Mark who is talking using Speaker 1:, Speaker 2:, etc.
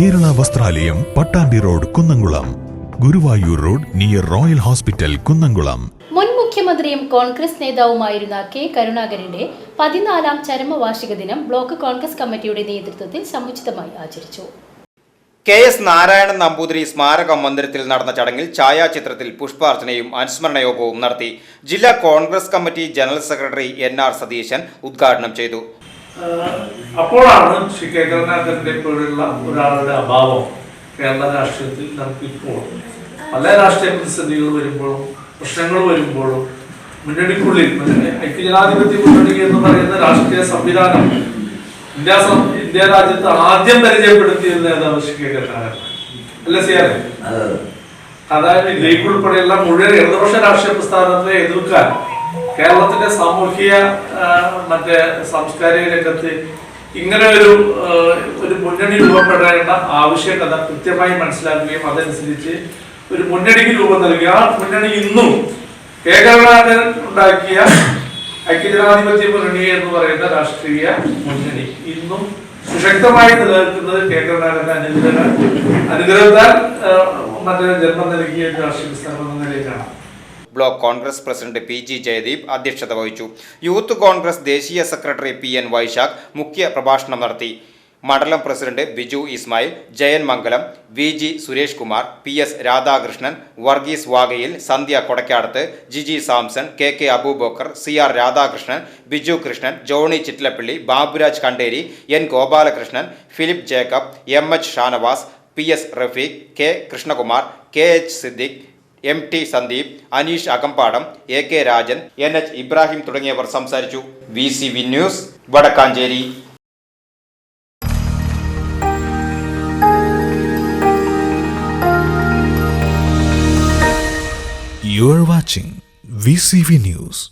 Speaker 1: ദേവാലയം Pattambi road Kunnamkulam. Guruvayur road near royal hospital Kunnamkulam.
Speaker 2: മുൻ മുഖ്യമന്ത്രിയും കോൺഗ്രസ് നേതാവുമായിരുന്ന കെ കരുണാകരന്റെ പതിനാലാം ചരമവാർഷിക ദിനം ബ്ലോക്ക് കോൺഗ്രസ് കമ്മിറ്റിയുടെ നേതൃത്വത്തിൽ സമുചിതമായി ആചരിച്ചു.
Speaker 3: കെ എസ് നാരായണൻ നമ്പൂതിരി സ്മാരക മന്ദിരത്തിൽ നടന്ന ചടങ്ങിൽ ഛായാചിത്രത്തിൽ പുഷ്പാർച്ചനയും അനുസ്മരണ യോഗവും നടത്തി ജില്ലാ Congress committee general secretary N R Satheesan ഉദ്ഘാടനം ചെയ്തു.
Speaker 4: അപ്പോഴാണ് ശ്രീ കേന്ദ്രനാഥന്റെ പോലുള്ള ഒരാളുടെ അഭാവം കേരള രാഷ്ട്രീയത്തിൽ നമുക്കിപ്പോൾ പല രാഷ്ട്രീയ പ്രതിസന്ധികൾ വരുമ്പോഴും പ്രശ്നങ്ങൾ വരുമ്പോഴും മുന്നണിക്കുള്ളിൽ മുന്നണി- ഐക്യജനാധിപത്യ മുന്നണി എന്ന് പറയുന്ന രാഷ്ട്രീയ സംവിധാനം ഇന്ത്യ ഇന്ത്യ രാജ്യത്ത് ആദ്യം പരിചയപ്പെടുത്തിയ നേതാവ് ശ്രീ കേന്ദ്രനാഥൻ അല്ല സിയാറെ അതായത് ലീഗ് ഉൾപ്പെടെയുള്ള മുഴുവൻ ഇടതുപക്ഷ രാഷ്ട്രീയ പ്രസ്ഥാനത്തെ എതിർക്കാൻ കേരളത്തിന്റെ സാമൂഹിക മറ്റേ സാംസ്കാരിക രംഗത്ത് ഇങ്ങനെ ഒരു ഒരു മുന്നണി രൂപപ്പെടേണ്ട ആവശ്യകത കൃത്യമായി മനസ്സിലാക്കുകയും അതനുസരിച്ച് ഒരു മുന്നണിക്ക് രൂപം നൽകുക. ആ മുന്നണി ഇന്നും കരുണാകരൻ ഉണ്ടാക്കിയ ഐക്യജനാധിപത്യ മുന്നണി എന്ന് പറയുന്ന രാഷ്ട്രീയ മുന്നണി ഇന്നും സുശക്തമായി നിലനിൽക്കുന്നത് കെ കരുണാകരന്റെ അനുഗ്രഹ അനുഗ്രഹത്താൽ മറ്റേ ജന്മം നൽകിയ രാഷ്ട്രീയ പ്രസ്ഥാനം എന്ന നിലയിലാണ്.
Speaker 3: Block Congress president P G Jayadeep അധ്യക്ഷത വഹിച്ചു. യൂത്ത് കോൺഗ്രസ് ദേശീയ സെക്രട്ടറി പി എൻ വൈശാഖ് മുഖ്യ പ്രഭാഷണം നടത്തി. മണ്ഡലം president Biju Ismail Jayan Mangalam V G Suresh Kumar P S Radhakrishnan Varghese Vagayil Sandhya Kodakkadath Jiji Samson K K Aboobacker C R Radhakrishnan Biju Krishnan Johnny Chittilappilly Baburaj Kanderi N Gopalakrishnan Philip Jacob M H Shanavas P S Rafeeq K Krishnakumar K H Siddique M T Sandeep Aneesh Akampadam A K Rajan N H Ibrahim തുടങ്ങിയവർ സംസാരിച്ചു V C V news Vadakkanchery
Speaker 1: You are watching VCV News.